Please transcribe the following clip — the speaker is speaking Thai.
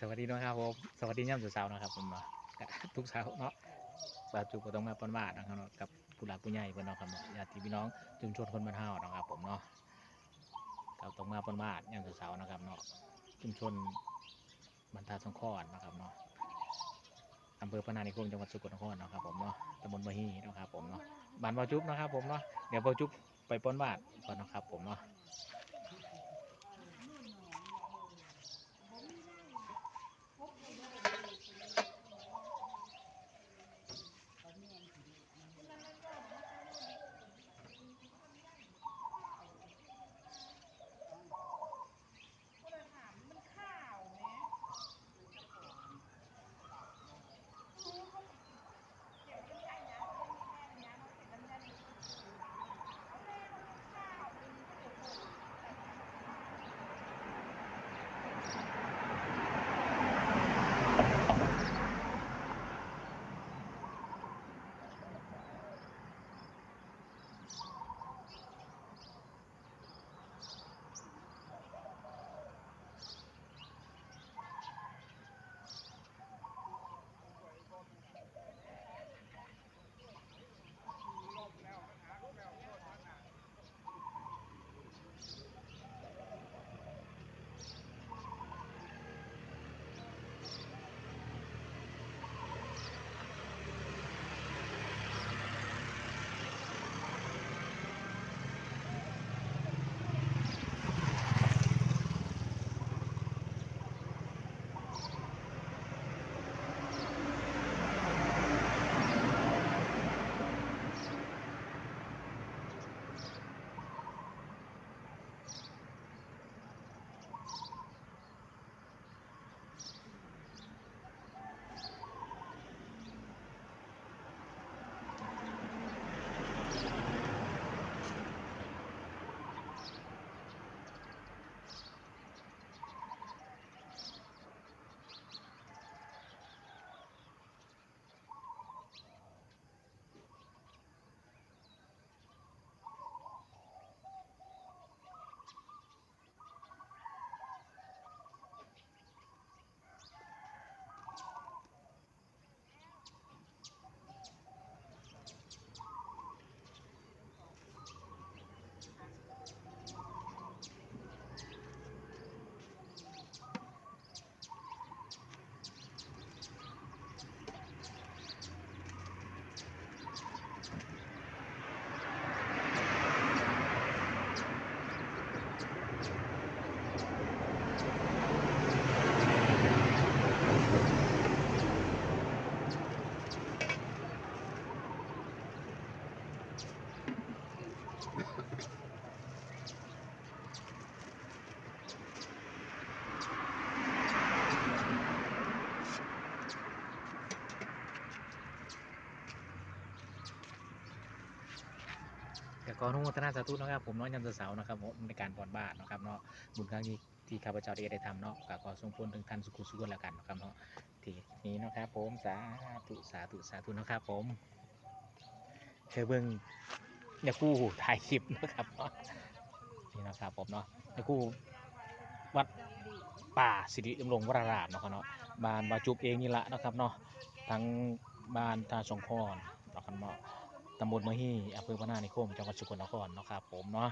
สวัสดีนะครับผมสวัสดีย่ำสาวๆนะครับผมเนาะทุกเช้าเนาะสาวจูก็ต้องมาปนบาทนะครับเนาะกับผู้หลักผู้ใหญ่เพื่อนเนาะครับเนาะญาติพี่น้องชุมชนคนบ้านเฮานะครับผมเนาะก็ต้องมาปนบาทย่ำสาวๆนะครับเนาะชุมชนบรรทัดสงขอนนะครับเนาะอำเภอพนานิคมจังหวัดสกลนครเนาะครับผมเนาะตำบลมะฮีนะครับผมเนาะบ้านบ่อจุ๊บนะครับผมเนาะเดี๋ยวบ่อจุ๊บไปปนบาทก่อนนะครับผมเนาะ แต่ก็อนุโมทนาสาธุนะครับผมเน้อยยำเสาๆนะครับผมในการปอนบาทนะครับเนาะบุญครั้งนี้ที่ข้าพเจ้าได้ได้ทำเนาะก็ขอส่งผลถึงท่านสุขุสุขแล้วกันนะครับเนาะที่นี้นะครับผมสาธุสาธุสาธุนะครับผมเคยเบิ่งเนี่ยกู้ถ่ายคลิปนะครับเนาะนี่นะครับผมเนาะเนี่ยกู้วัดป่าสิริดำรงวรารามเนาะครับเนาะบ้านบาจุบเองนี่ละนะครับเนาะทั้งบ้านทาสงคอนนะครับเนาะ ตำบลมะฮีอำเภอพนานิคม จังหวัดสกลนครเนาะครับผมเนาะ